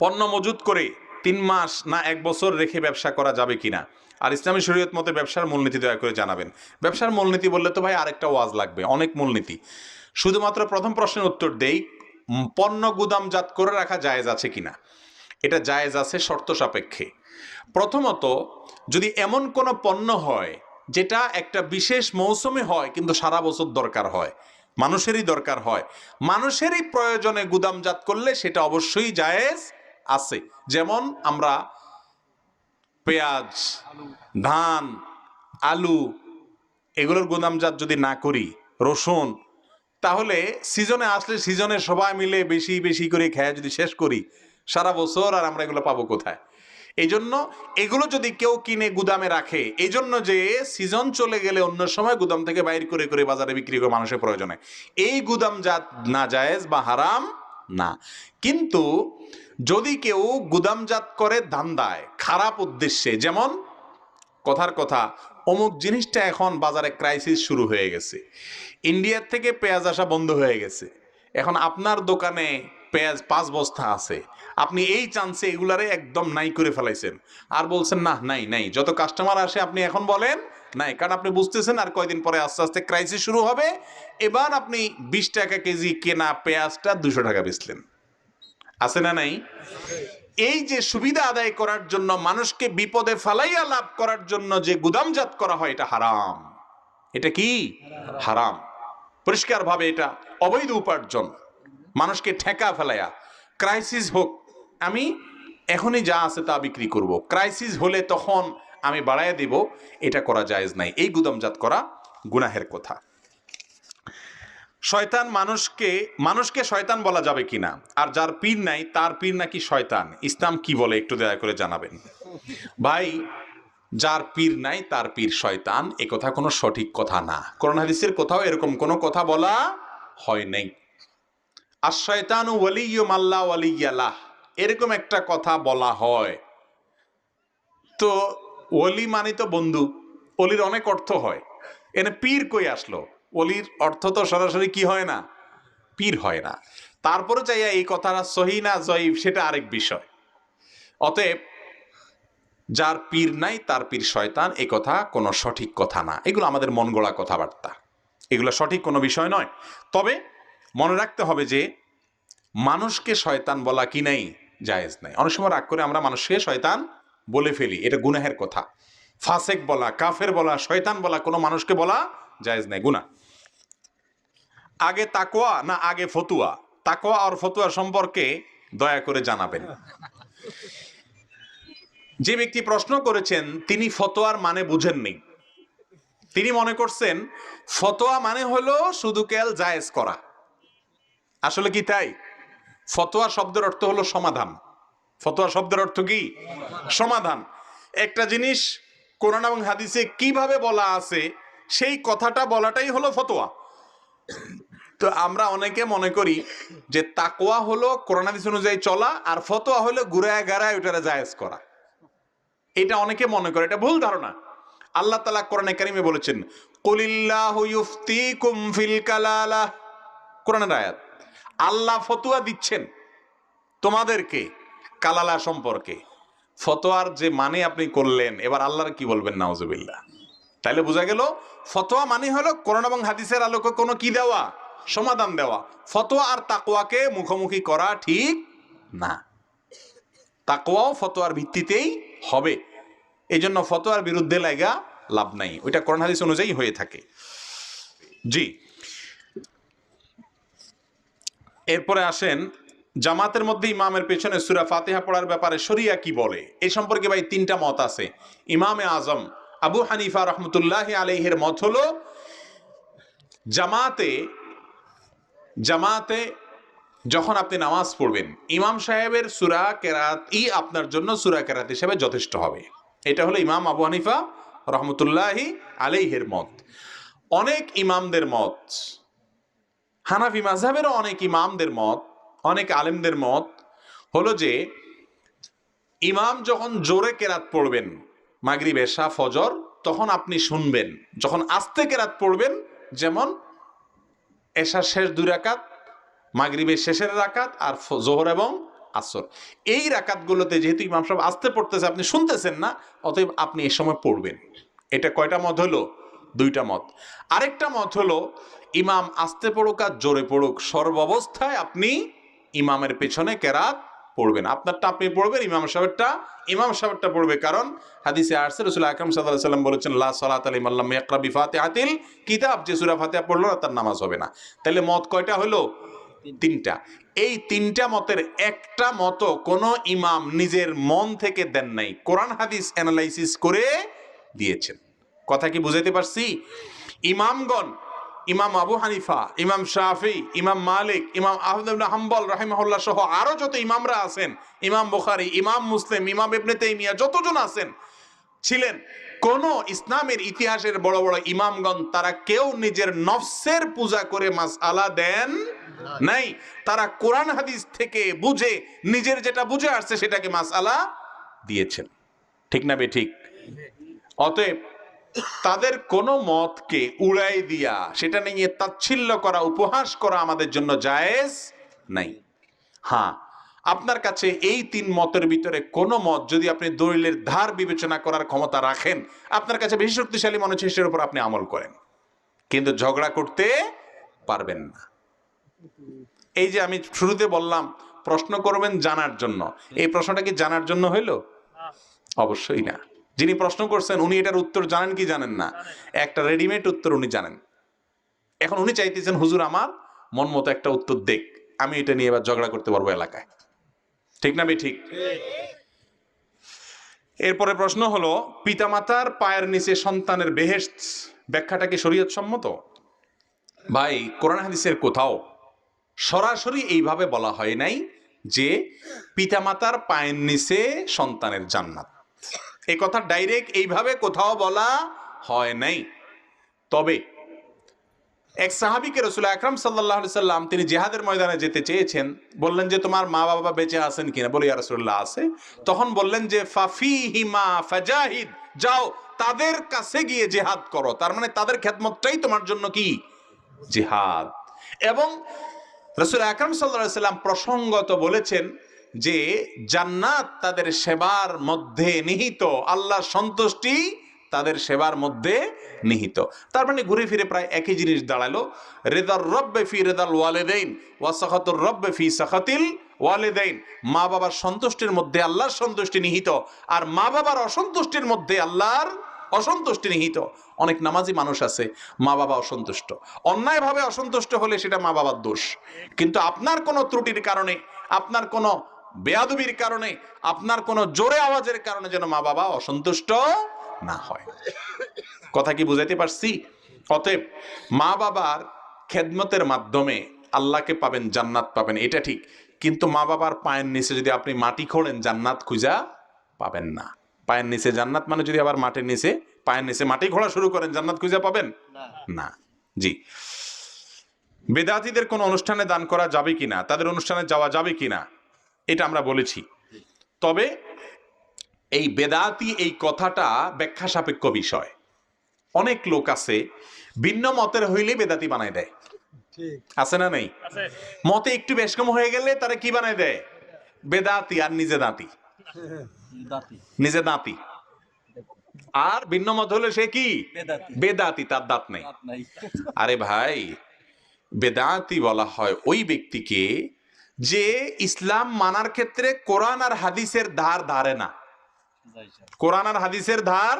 পণ্য মজুত করে তিন মাস না এক বছর রেখে ব্যবসা করা যাবে কিনা? আর ইসলামী শরীয়ত মতে ব্যবসার মূলনীতি দয়া করে জানাবেন। ব্যবসার মূলনীতি বললে তো ভাই আরেকটা ওয়াজ লাগবে, অনেক মূলনীতি। শুধুমাত্র প্রথম প্রশ্নের উত্তর দেই পণ্য গুদামজাত করে রাখা জায়েজ আছে কিনা? এটা জায়েজ আছে শর্ত সাপেক্ষে। প্রথমত, যদি এমন কোনো পণ্য হয় যেটা একটা বিশেষ মৌসুমে হয় কিন্তু সারা বছর দরকার হয়, মানুষেরই দরকার হয়, মানুষেরই প্রয়োজনে গুদামজাত করলে সেটা অবশ্যই জায়েজ আছে। যেমন আমরা পেঁয়াজ, ধান, আলু এগুলোর গুদামজাত যদি না করি, রসুন, তাহলে সিজনে আসলে সিজনে সবাই মিলে বেশি বেশি করে খেয়ে যদি শেষ করি, সারা বছর আর আমরা এগুলো পাবো কোথায়? এই জন্য এগুলো যদি কেউ কিনে গুদামে রাখে এই জন্য যে সিজন চলে গেলে অন্য সময় গুদাম থেকে বাইর করে করে বাজারে বিক্রি করে মানুষের প্রয়োজনে। এই গুদামজাত না জায়েজ বা হারাম না। কিন্তু যদি কেউ গুদামজাত করে ধান্দায় খারাপ উদ্দেশ্যে, যেমন কথার কথা, অমুক জিনিসটা এখন বাজারে ক্রাইসিস শুরু হয়ে গেছে। ইন্ডিয়ার থেকে পেঁয়াজ আসা বন্ধ হয়ে গেছে। এখন আপনার দোকানে পেঁয়াজ পাঁচ বস্তা আছে। আপনি এই চান্সে এগুলারে একদম নাই করে ফেলাইছেন। আর বলছেন, না, নাই নাই। যত কাস্টমার আসে, আপনি এখন বলেন নাই, কারণ আপনি বুঝতেছেন আর কয়দিন পরে আস্তে আস্তে ক্রাইসিস শুরু হবে। এবার আপনি বিশ টাকা কেজি কেনা পেঁয়াজটা দুশো টাকা বেচলেন। আছে না নাই? এই যে সুবিধা আদায় করার জন্য, মানুষকে বিপদে ফালাইয়া লাভ করার জন্য যে গুদামজাত করা হয়, এটা হারাম। এটা কি? হারাম। পরিষ্কার ভাবে এটা অবৈধ উপার্জন। মানুষকে ঠেকা ফেলাইয়া ক্রাইসিস হোক, আমি এখনই যা আছে তা বিক্রি করব। ক্রাইসিস হলে তখন আমি বাড়াইয়া দেব, এটা করা জায়েজ নাই। এই গুদামজাত করা গুনাহের কথা। শয়তান মানুষকে মানুষকে শয়তান বলা যাবে কিনা? আর যার পীর নাই, তার পীর নাকি শয়তান? ইসলাম কি বলে, একটু দয়া করে জানাবেন। ভাই, যার পীর নাই, তার পীর শয়তান, এ কথা কোনো সঠিক কথা না। করোনা হাদিসের কোথাও এরকম কোনো কথা বলা হয় নাই। আর শয়তানু মাল্লা ওয়ালিয়ালাহ এরকম একটা কথা বলা হয়। তো ওলি মানে তো বন্ধু। অলির অনেক অর্থ হয়। এনে পীর কই আসলো? অলির অর্থ তো সরাসরি কি হয় না? পীর হয় না। তারপরে চাইয়া এই কথাটা সহি না জয়ীফ সেটা আরেক বিষয়। অতএব, যার পীর নাই, তার পীর শয়তান, এ কথা কোনো সঠিক কথা না। এগুলো আমাদের মন গড়া কথাবার্তা। এগুলো সঠিক কোনো বিষয় নয়। তবে মনে রাখতে হবে যে, মানুষকে শয়তান বলা কি নাই? জায়েজ নাই। অনেক সময় রাগ করে আমরা মানুষকে শয়তান বলে ফেলি, এটা গুনাহের কথা। ফাসেক বলা, কাফের বলা, শয়তান বলা, কোনো মানুষকে বলা জায়েজ নাই, গুনাহ। আগে তাকোয়া না আগে ফতুয়া? তাকোয়া আর ফতুয়া সম্পর্কে দয়া করে জানাবেন। যে ব্যক্তি প্রশ্ন করেছেন, তিনি ফতোয়ার মানে বুঝেননি তিনি মনে করছেন, ফতোয়া মানে হলো শুধু কেল জায়েজ করা। আসলে কি তাই? ফতোয়া শব্দের অর্থ হলো সমাধান। ফতোয়া শব্দের অর্থ কি? সমাধান। একটা জিনিস কোরআন এবং হাদিসে কীভাবে বলা আছে, সেই কথাটা বলাটাই হলো ফতোয়া। তো আমরা অনেকে মনে করি যে তাকোয়া হলো কোরআন হাদিস অনুযায়ী চলা আর ফতোয়া হলো ঘুরায় গাড়ায় ওটারে জায়েজ করা। এটা অনেকে মনে করে, এটা ভুল ধারণা। আল্লাহ তালা কোরআনে কারিমে বলেছেন, কুলিল্লাহু ইউফতিকুম ফিল কালালা। কোরআনের আয়াত। আল্লাহ ফতুয়া দিচ্ছেন তোমাদেরকে কালালা সম্পর্কে। ফতোয়ার যে মানে আপনি করলেন, এবার আল্লাহর কি বলবেন নাউজুবিল্লাহ? তাইলে বোঝা গেল, ফতোয়া মানে হলো কোরআন এবং হাদিসের আলোকে কোনো কি দেওয়া? সমাধান দেওয়া। ফতোয়া আর তাকওয়াকে মুখোমুখি করা ঠিক না। তাকওয়াও ফতোয়ার ভিত্তিতেই হবে। এই জন্য ফতোয়ার বিরুদ্ধে লাগা লাভ নাই। ওইটা কোরআন হাদিস অনুযায়ী হয়ে থাকে। জি। এরপরে আসেন জামাতের মধ্যে ইমামের পেছনে সুরা ফাতেহা পড়ার ব্যাপারে শরিয়া কি বলে? এই সম্পর্কে ভাই তিনটা মত আছে। ইমামে আজম, আবু হানিফা রহমতুল্লাহ আলহের মত হলো, জামাতে জামাতে যখন আপনি নামাজ পড়বেন, ইমাম সাহেবের সুরা কেরাত ই আপনার জন্য সুরা কেরাত হিসেবে যথেষ্ট হবে। এটা হলো ইমাম আবু হানিফা রহমতুল্লাহি আলাইহের মত। অনেক ইমামদের মত, হানাফি মাঝহাবেরও অনেক ইমামদের মত অনেক আলেমদের মত হলো যে, ইমাম যখন জোরে কেরাত পড়বেন, মাগরিব, এশা, ফজর, তখন আপনি শুনবেন। যখন আস্তে কেরাত পড়বেন, যেমন এশার শেষ দুই রাকাত, মাগরিবের শেষের রাকাত আর জোহর এবং আসর। এই রাকাতগুলোতে যেহেতু ইমাম সাহেব আসতে পড়তেছে, আপনি শুনতেছেন না, অতএব আপনি এই সময় পড়বেন। এটা কয়টা মত হলো? দুইটা মত। আরেকটা মত হলো, ইমাম আসতে পড়ুক আর জোরে পড়ুক, সর্বাবস্থায় আপনি ইমামের পেছনে কেরাত পড়বেন। আপনারটা আপনি পড়বেন, ইমাম সাহেবটা ইমাম সাহেবটা পড়বে কারণ হাদিসে আরসে রসুল আকরম সাল্লাহ সাল্লাম বলেছেন, লা সালাত আলী মাল্লাম ইয়াকরা বিফাতে হাতিল কিতাব যে সুরা ফাতিহা পড়ল না, তার নামাজ হবে না। তাহলে মত কয়টা হলো? তিনটা। এই তিনটা মতের একটা মত কোন ইমাম নিজের মন থেকে দেন নাই। কোরআন হাদিস অ্যানালাইসিস করে দিয়েছেন। কথা কি বুঝাইতে পারছি? ইমামগণ ইমাম আবু হানিফা, ইমাম শাফি, ইমাম মালিক, ইমাম আহমদ হাম্বল রাহিমাহুল্লাহ সহ আরও যত ইমামরা আছেন, ইমাম বুখারি, ইমাম মুসলিম, ইমাম ইবনে তাইমিয়া, যতজন আছেন, ছিলেন। কোন ইসলামের ইতিহাসের বড় বড় ইমামগণ, তারা কেউ নিজের নফসের পূজা করে মাসআলা দেন নাই। তারা কোরআন হাদিস থেকে বুঝে, নিজের যেটা বুঝে আসছে, সেটাকে মাসআলা দিয়েছেন। ঠিক না বে ঠিক? অতএব তাদের কোনো মতকে উড়াই দিয়া সেটা নিয়ে তাচ্ছিল্য করা উপহাস করা আমাদের জন্য জায়েজ নাই। হ্যাঁ আপনার কাছে এই তিন মতের ভিতরে কোনো মত যদি আপনি দলিলের ধার বিবেচনা করার ক্ষমতা রাখেন আপনার কাছে বেশি শক্তিশালী মনে হচ্ছে সেটার উপর আপনি আমল করেন। কিন্তু ঝগড়া করতে পারবেন না। এই যে আমি শুরুতে বললাম প্রশ্ন করবেন জানার জন্য। এই প্রশ্নটা কি জানার জন্য হইল? অবশ্যই না। যিনি প্রশ্ন করছেন উনি এটার উত্তর জানেন কি জানেন না? একটা রেডিমেড উত্তর উনি জানেন। এখন উনি চাইতেছেন হুজুর আমার মন মতো একটা উত্তর দেখ। আমি এটা নিয়ে এবার ঝগড়া করতে পারব এলাকায়। ঠিক না ঠিক। এরপরে প্রশ্ন হলো পিতামাতার পায়ের নিচে সন্তানের বেহেশত ব্যাখ্যাটা কি শরীয়ত সম্মত ভাই কোরআন হাদিসের কোথাও সরাসরি এইভাবে বলা হয় নাই যে পিতামাতার পায়ের নিচে সন্তানের জান্নাত। এই কথা ডাইরেক্ট এইভাবে কোথাও বলা হয় নাই। তবে এক সাহাবিকে রসুল আকরাম সাল্লাহ সাল্লাম তিনি জেহাদের ময়দানে যেতে চেয়েছেন, বললেন যে, তোমার মা বাবা বেঁচে আছেন কিনা? বলি রসুল্লাহ আছে। তখন বললেন যে ফাফি হিমা ফাজাহিদ, যাও তাদের কাছে গিয়ে জেহাদ করো। তার মানে তাদের খেদমতটাই তোমার জন্য কি? জেহাদ। এবং রসুল আকরম সাল্লাহ সাল্লাম প্রসঙ্গত বলেছেন যে জান্নাত তাদের সেবার মধ্যে নিহিত আল্লাহ সন্তুষ্টি তাদের সেবার মধ্যে নিহিত। তার মানে ঘুরে ফিরে প্রায় একই জিনিস দাঁড়াল। রেদার রব্বে ফি রেদাল ওয়ালেদাইন ওয়াসাখাতুর রব্বে ফি সাখাতিল ওয়ালেদাইন। মা বাবার সন্তুষ্টির মধ্যে আল্লাহর সন্তুষ্টি নিহিত আর মা বাবার অসন্তুষ্টির মধ্যে আল্লাহর অসন্তুষ্টি নিহিত। অনেক নামাজি মানুষ আছে, মা বাবা অসন্তুষ্ট। অন্যায়ভাবে অসন্তুষ্ট হলে সেটা মা বাবার দোষ। কিন্তু আপনার কোনো ত্রুটির কারণে, আপনার কোনো বেয়াদবির কারণে আপনার কোনো জোরে আওয়াজের কারণে যেন মা বাবা অসন্তুষ্ট না হয়। কথা কি বুঝাইতে পারছি? অতএব মা বাবার খেদমতের মাধ্যমে আল্লাহকে পাবেন জান্নাত পাবেন এটা ঠিক। কিন্তু মা বাবার পায়ের নিচে যদি আপনি মাটি খোঁড়েন জান্নাত খুঁজা পাবেন না। পায়ের নিচে জান্নাত মানে যদি আবার মাটির নিচে পায়ের নিচে মাটি খোঁড়া শুরু করেন জান্নাত খুঁজে পাবেন? না। জি। বেদাতিদের কোন অনুষ্ঠানে দান করা যাবে কিনা? তাদের অনুষ্ঠানে যাওয়া যাবে কিনা? এটা আমরা বলেছি। তবে এই বেদাতি এই কথাটা ব্যাখ্যা সাপেক্ষ বিষয়। অনেক লোক আছে ভিন্ন মতের হইলে বেদাতি বানায় দেয়। আছে না নেই? মতে একটু বেশ কম হয়ে গেলে তারা কি বানায় দেয়? বেদাতি আর নিজে দাঁতি। নিজে দাঁতি। আর ভিন্ন মত হলে সে কি? বেদাতি। বেদাতি তার দাঁত নেই। আরে ভাই বেদাতি বলা হয় ওই ব্যক্তিকে যে ইসলাম মানার ক্ষেত্রে কোরআন আর হাদিসের ধার ধারে না। কোরআন আর হাদিসের ধার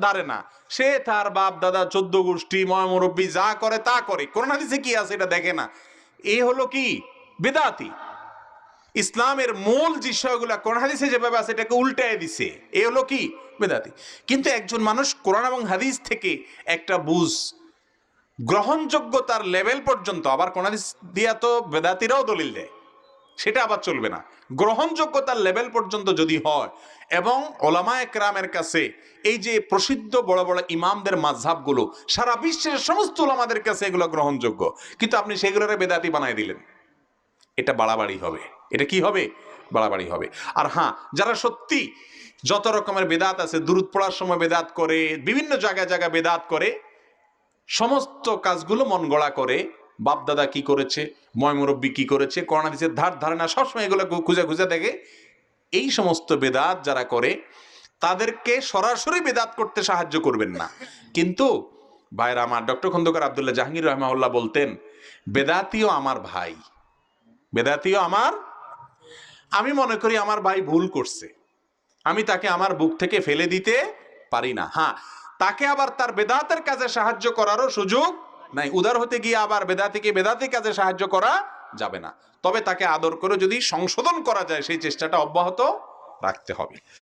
ধারে না। সে তার বাপ, দাদা, চোদ্দ গোষ্ঠী ময় মুরব্বী যা করে তা করে। কোরআন হাদিসে কি আছে এটা দেখে না। এ হলো কি? বেদাতি। ইসলামের মূল বিষয়গুলা কোরআন হাদিসে যেভাবে আছে, এটাকে উল্টায় দিছে। এ হলো কি? বেদাতি। কিন্তু একজন মানুষ কোরআন এবং হাদিস থেকে একটা বুঝ গ্রহণযোগ্যতার লেভেল পর্যন্ত, আবার কোন হাদিস দিয়া তো বেদাতিরাও দলিল দেয়। সেটা আবার চলবে না। গ্রহণযোগ্যতার লেভেল পর্যন্ত যদি হয়, এবং ওলামা একরামের কাছে এই যে প্রসিদ্ধ বড় বড় ইমামদের মাঝহাবগুলো সারা বিশ্বের সমস্ত ওলামাদের কাছে এগুলো গ্রহণযোগ্য। কিন্তু আপনি সেগুলোরে বেদাতি বানাই দিলেন। এটা বাড়াবাড়ি হবে। এটা কি হবে? বাড়াবাড়ি হবে। আর হ্যাঁ যারা সত্যি যত রকমের বেদাত আছে দূরত পড়ার সময় বেদাত করে, বিভিন্ন জায়গায় জায়গায় বেদাত করে, সমস্ত কাজগুলো মন গড়া করে বাপদাদা কি করেছে? ময়মুরব্বী কি করেছে? করোনাদিসের ধার ধারণা সবসময় এগুলো খুঁজে খুঁজে দেখে। এই সমস্ত বেদাত যারা করে, তাদেরকে সরাসরি বেদাত করতে সাহায্য করবেন না। কিন্তু ভাইরা আমার ডক্টর খন্দকার আবদুল্লাহ জাহাঙ্গীর রহমাউল্লাহ বলতেন, বেদাতিও আমার ভাই। বেদাতিও আমার আমি মনে করি আমার ভাই ভুল করছে। আমি তাকে আমার বুক থেকে ফেলে দিতে পারি না। হ্যাঁ তাকে আবার তার বেদাতের কাজে সাহায্য করারও সুযোগ নাই, উদার হতে গিয়ে আবার বেদাতিকে বেদাতি কাজে সাহায্য করা যাবে না। তবে তাকে আদর করে যদি সংশোধন করা যায়, সেই চেষ্টাটা অব্যাহত রাখতে হবে।